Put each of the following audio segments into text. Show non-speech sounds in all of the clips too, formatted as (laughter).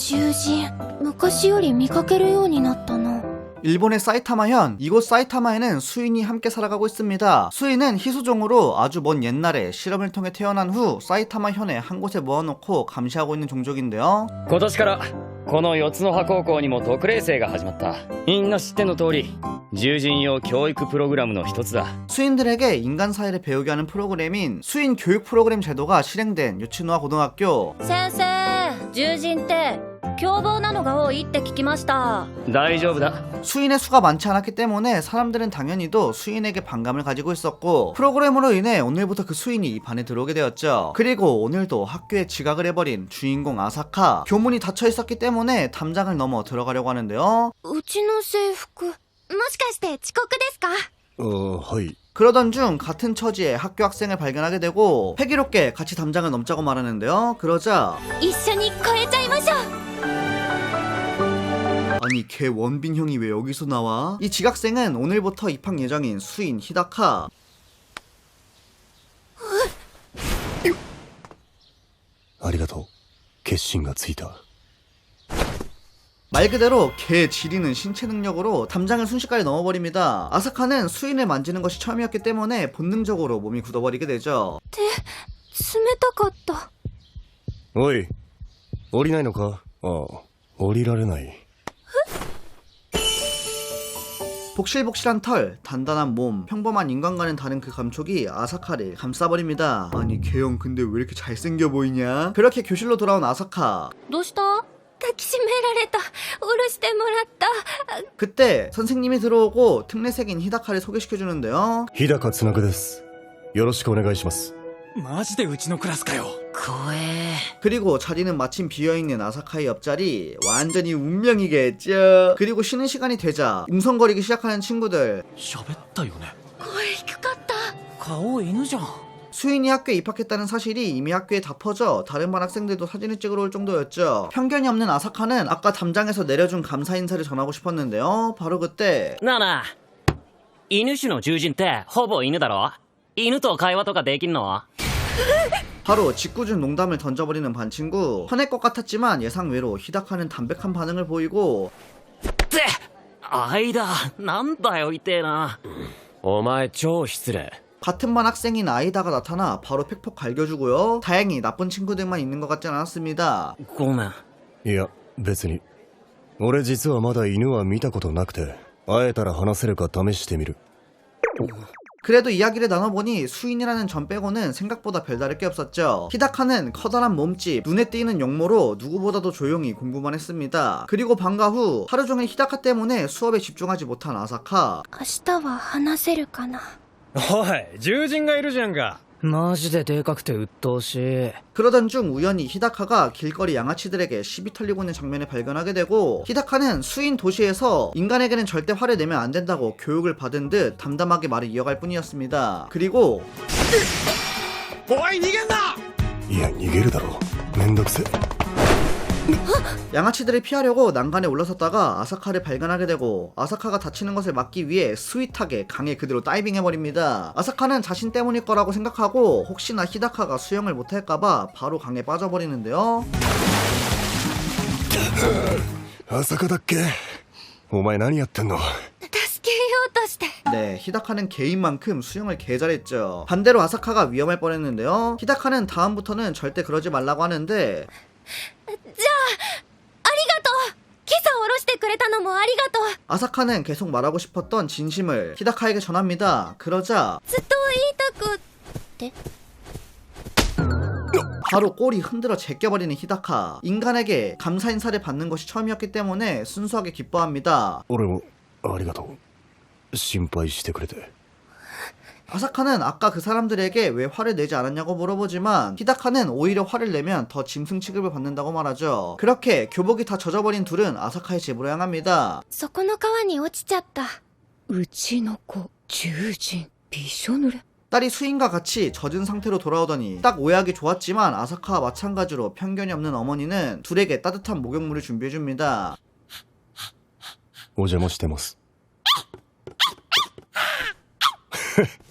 獣人昔より見かけるようになったな 일본의 사이타마현, 이곳 사이타마에는 수인이 함께 살아가고 있습니다. 수인은 희수종으로 아주 먼 옛날에 실험을 통해 태어난 후 사이타마 현에 한 곳에 모아놓고 감시하고 있는 종족인데요. 今年からこの四つの葉高校にも特例生が始まったみんな知っての通り獣人用教育プログラムの一つだ 수인들에게 인간 사회를 배우게 하는 프로그램인 수인 교육 프로그램 제도가 실행된 요치노와 고등학교 先生 獣人って凶暴なのが多いって聞きました大丈夫だ 수인의 수가 많지 않았기 때문에 사람들은 당연히도 수인에게 반감을 가지고 있었고 프로그램으로 인해 오늘부터 그 수인이 이 반에 들어오게 되었죠. 그리고 오늘도 학교에 지각을 해버린 주인공 아사카 교문이 닫혀 있었기 때문에 담장을 넘어 들어가려고 하는데요. うちの制服もしかして遅刻ですかああはい 그러던 중 같은 처지의 학교 학생을 발견하게 되고 패기롭게 같이 담장을 넘자고 말하는데요. 그러자 一緒に超えちゃいましょう 아니 걔 원빈 형이 왜 여기서 나와? 이 지각생은 오늘부터 입학 예정인 수인 히다카 ありがとう決心がついた 말 그대로 개 지리는 신체 능력으로 담장을 순식간에 넘어버립니다. 아사카는 수인을 만지는 것이 처음이었기 때문에 본능적으로 몸이 굳어버리게 되죠. 冷たかったおい降りないのかああ降りられない 복실복실한 털, 단단한 몸, 평범한 인간과는 다른 그 감촉이 아사카를 감싸버립니다. 아니 개형 근데 왜 이렇게 잘생겨 보이냐? 그렇게 교실로 돌아온 아사카. どうした 抱きしめられたおろしてもらった 그때 선생님이 들어오고 특례색인 히다카를 소개시켜주는데요. 日高つなぐですよろしくお願いしますマジでうちのクラスかよ怖え 그리고 자리는 마침 비어있는 아사카의 옆자리 완전히 운명이겠죠 그리고 쉬는 시간이 되자 웅성거리기 시작하는 친구들 喋ったよね声低かった顔犬じゃん 수인이 학교에 입학했다는 사실이 이미 학교에 다 퍼져 다른 반 학생들도 사진을 찍으러 올 정도였죠 편견이 없는 아사카는 아까 담장에서 내려준 감사 인사를 전하고 싶었는데요 바로 그때 なあなあ犬種の獣人ってほぼ犬だろ犬と会話とかできんの 바로 짓궂은 농담을 던져버리는 반 친구 화낼 것 같았지만 예상외로 히다카는 담백한 반응을 보이고 って間なんだよ痛えなお前超失礼 같은 반 학생인 아이다가 나타나 바로 팩폭 갈겨주고요 다행히 나쁜 친구들만 있는 것 같진 않았습니다 ごめんいや別に俺実はまだ犬は見たことなくて会えたら話せるか試してみる 그래도 이야기를 나눠보니 수인이라는 점 빼고는 생각보다 별다를 게 없었죠. 히다카는 커다란 몸집, 눈에 띄는 용모로 누구보다도 조용히 공부만 했습니다. 그리고 방과 후 하루 종일 히다카 때문에 수업에 집중하지 못한 아사카. 明日は話せるかな おい獣人がいるじゃんかマジででかくて鬱陶しい 그러던 중 우연히 히다카가 길거리 양아치들에게 시비 털리고 있는 장면을 발견하게 되고 히다카는 수인 도시에서 인간에게는 절대 화를 내면 안 된다고 교육을 받은 듯 담담하게 말을 이어갈 뿐이었습니다. 그리고 おい逃げんないや逃げるだろめんどくせ 양아치들을 피하려고 난간에 올라섰다가 아사카를 발견하게 되고 아사카가 다치는 것을 막기 위해 스윗하게 강에 그대로 다이빙해버립니다. 아사카는 자신 때문일 거라고 생각하고 혹시나 히다카가 수영을 못할까봐 바로 강에 빠져버리는데요. 아사카답게 네, 히다카는 개인만큼 수영을 개잘했죠. 반대로 아사카가 위험할 뻔했는데요. 히다카는 다음부터는 절대 그러지 말라고 하는데 じゃあありがとう今朝下ろしてくれたのもありがとう 아사카는 계속 말하고 싶었던 진심을 히다카에게 전합니다. 그러자 ずっと言いたくって 바로 꼬리 흔들어 제껴버리는 히다카. 인간에게 감사 인사를 받는 것이 처음이었기 때문에 순수하게 기뻐합니다. 俺もありがとう心配してくれて 아사카는 아까 그 사람들에게 왜 화를 내지 않았냐고 물어보지만 히다카는 오히려 화를 내면 더 짐승 취급을 받는다고 말하죠. 그렇게 교복이 다 젖어버린 둘은 아사카의 집으로 향합니다. そこの川に落ちちゃったうちの子獣人びしょ濡れ 딸이 수인과 같이 젖은 상태로 돌아오더니 딱 오해하기 좋았지만 아사카와 마찬가지로 편견이 없는 어머니는 둘에게 따뜻한 목욕물을 준비해줍니다. お邪魔してます (laughs)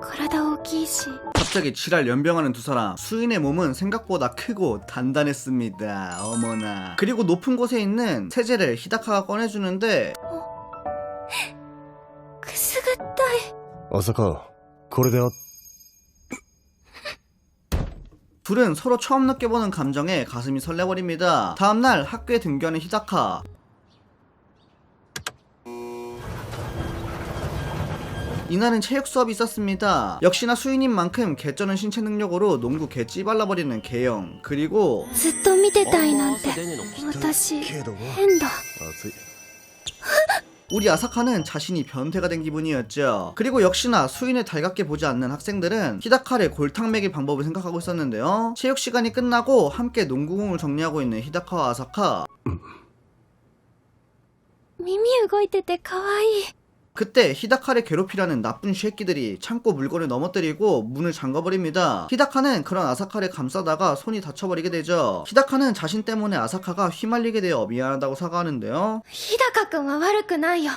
体大きいし 갑자기 지랄 연병하는 두 사람. 수인의 몸은 생각보다 크고 단단했습니다. 어머나. 그리고 높은 곳에 있는 세제를 히다카가 꺼내주는데 くすぐったい朝香これであ 둘은 서로 처음 느껴보는 감정에 가슴이 설레버립니다. 다음날 학교에 등교하는 히다카. 이날은 체육 수업이 있었습니다. 역시나 수인인 만큼 개쩌는 신체 능력으로 농구 개 찌발라버리는 개영. 그리고 ずっと見てたいなんて私けど変だ熱い 우리 아사카는 자신이 변태가 된 기분이었죠. 그리고 역시나 수인을 달갑게 보지 않는 학생들은 히다카를 골탕 먹일 방법을 생각하고 있었는데요. 체육 시간이 끝나고 함께 농구공을 정리하고 있는 히다카와 아사카. (laughs) 耳動いてて可愛い 그때 히다카를 괴롭히려는 나쁜 쉐끼들이 창고 물건을 넘어뜨리고 문을 잠가버립니다. 히다카는 그런 아사카를 감싸다가 손이 다쳐버리게 되죠. 히다카는 자신 때문에 아사카가 휘말리게 되어 미안하다고 사과하는데요. 日高君は悪くないよ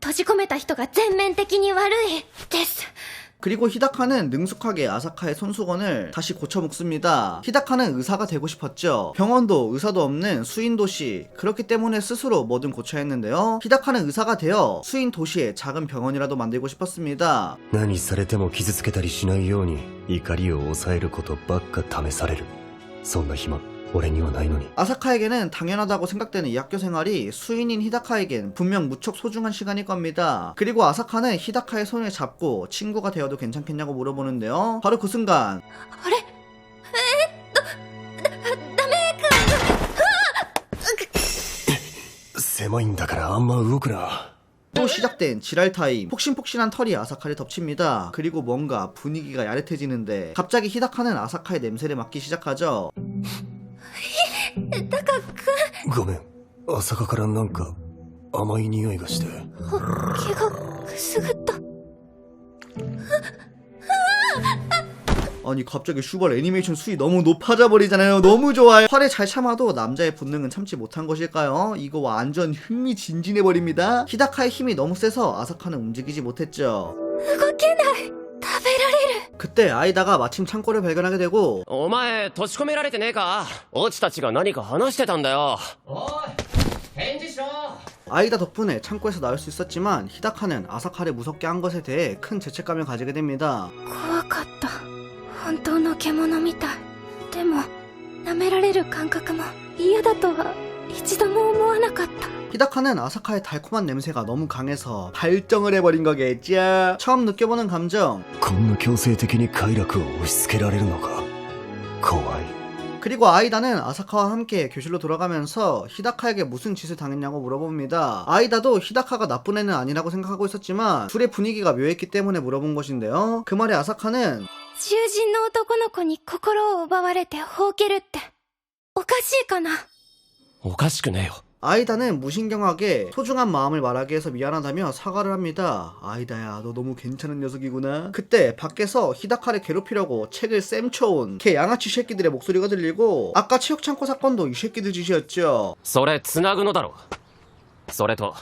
閉じ込めた人が全面的に悪いです 그리고 히다카는 능숙하게 아사카의 손수건을 다시 고쳐 먹습니다. 히다카는 의사가 되고 싶었죠. 병원도 의사도 없는 수인 도시. 그렇기 때문에 스스로 뭐든 고쳐야 했는데요. 히다카는 의사가 되어 수인 도시에 작은 병원이라도 만들고 싶었습니다. 何されても傷つけたりしないように怒りを抑えることばっか試されるそんな暇 俺にはないのに 아사카에게는 당연하다고 생각되는 이 학교 생활이 수인인 히다카에겐 분명 무척 소중한 시간일 겁니다. 그리고 아사카는 히다카의 손을 잡고 친구가 되어도 괜찮겠냐고 물어보는데요. 바로 그 순간 あれえーっとだダメ狭いんだからあんま動くな 또 시작된 지랄 타임. 폭신폭신한 털이 아사카를 덮칩니다. 그리고 뭔가 분위기가 야릇해지는데 갑자기 히다카는 아사카의 냄새를 맡기 시작하죠. ごめん朝香からなんか甘い匂いがして毛がくすぐった 아니 갑자기 슈발 애니메이션 수위 너무 높아져 버리잖아요. 너무 좋아요. 화를 잘 참아도 남자의 본능은 참지 못한 것일까요? 이거 완전 흥미진진해 버립니다. 히다카의 힘이 너무 세서 아사카는 움직이지 못했죠. 그때 아이다가 마침 창고를 발견하게 되고 お前閉じ込められてねえかオチたちが何か話してたんだよおい返事しろ 아이다 덕분에 창고에서 나올 수 있었지만 히다카는 아사카를 무섭게 한 것에 대해 큰 죄책감을 가지게 됩니다. 怖かった本当の獣みたいでも舐められる感覚も嫌だとは一度も思わなかった 히다카는 아사카의 달콤한 냄새가 너무 강해서 발정을 해버린 거겠죠. 처음 느껴보는 감정. こんな強制的に快楽を押し付けられるのか怖い 그리고 아이다는 아사카와 함께 교실로 돌아가면서 히다카에게 무슨 짓을 당했냐고 물어봅니다. 아이다도 히다카가 나쁜 애는 아니라고 생각하고 있었지만 둘의 분위기가 묘했기 때문에 물어본 것인데요. 그 말에 아사카는 獣人の男の子に心を奪われてほうけるっておかしいかなおかしくねえよ 아이다는 무신경하게 소중한 마음을 말하기 위해서 미안하다며 사과를 합니다. 아이다야, 너 너무 괜찮은 녀석이구나. 그때 밖에서 히다카를 괴롭히려고 책을 쌤쳐온 걔 양아치 새끼들의 목소리가 들리고 아까 체육창고 사건도 이 새끼들 짓이었죠. それ繋ぐのだろ それと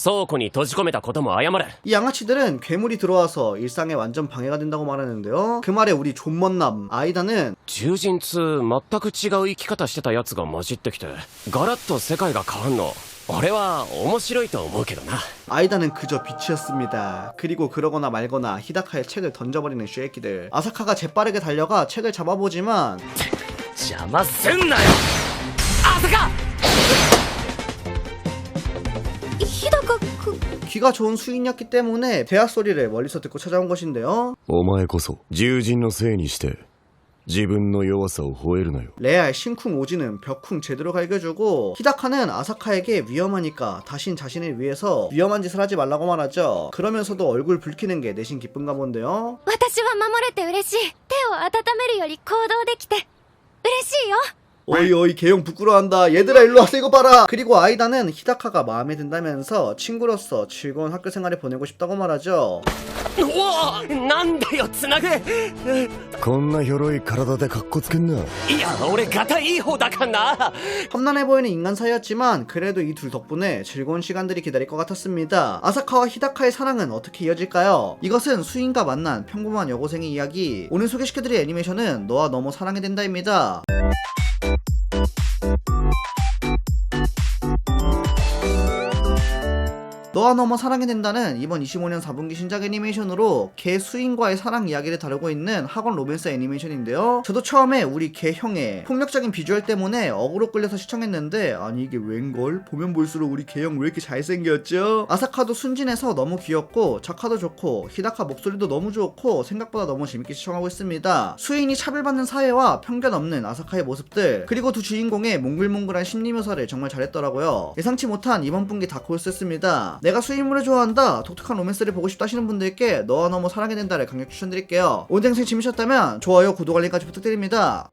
倉庫に閉じ込めたことも謝れ 이 양아치들은 괴물이 들어와서 일상에 완전 방해가 된다고 말하는데요. 그 말에 우리 존먼남 아이다는 獣人つ全く違う生き方してたやつが混じってきてガラッと世界が変わんの俺は面白いと思うけどな 아이다는 그저 빛이었습니다. 그리고 그러거나 말거나 히다카의 책을 던져버리는 쉐이키들. 아사카가 재빠르게 달려가 책을 잡아보지만 (laughs) 邪魔すんなよ朝か 귀가 좋은 수인이었기 때문에 대화 소리를 멀리서 듣고 찾아온 것인데요. お前こそ獣人のせいにして自分の弱さを吠えるなよ 레알, 신쿵, 오지는 벽쿵 제대로 갈겨주고 히다카는 아사카에게 위험하니까 다신 자신을 위해서 위험한 짓을 하지 말라고 말하죠. 그러면서도 얼굴 붉히는 게 내심 기쁜가 본데요. 私は守れて嬉しい手を温めるより行動できて嬉しいよ 어이 어이 개형 부끄러워한다 얘들아 일로 와서 이거 봐라 그리고 아이다는 히다카가 마음에 든다면서 친구로서 즐거운 학교 생활을 보내고 싶다고 말하죠 おおなんだよつなぐいこんな鎧い体でカッコつけんなや俺ガタいい方だかんな 험난해 보이는 인간 사이였지만 그래도 이 둘 덕분에 즐거운 시간들이 기다릴 것 같았습니다. 아사카와 히다카의 사랑은 어떻게 이어질까요? 이것은 수인과 만난 평범한 여고생의 이야기. 오늘 소개시켜드릴 애니메이션은 너와 너무 사랑이 된다입니다. Thank you. 너와 너무 사랑이 된다는 이번 25년 4분기 신작 애니메이션으로 개 수인과의 사랑 이야기를 다루고 있는 학원 로맨스 애니메이션인데요. 저도 처음에 우리 개 형의 폭력적인 비주얼 때문에 어그로 끌려서 시청했는데 아니 이게 웬걸? 보면 볼수록 우리 개 형 왜 이렇게 잘생겼죠? 아사카도 순진해서 너무 귀엽고 작화도 좋고 히다카 목소리도 너무 좋고 생각보다 너무 재밌게 시청하고 있습니다. 수인이 차별받는 사회와 편견 없는 아사카의 모습들 그리고 두 주인공의 몽글몽글한 심리 묘사를 정말 잘했더라고요. 예상치 못한 이번 분기 다크호스였습니다. 내가 수인물을 좋아한다, 독특한 로맨스를 보고 싶다 하시는 분들께 너와 너무 사랑이 된다를 강력 추천드릴게요. 오늘 영상 재미셨다면 좋아요, 구독, 알림까지 부탁드립니다.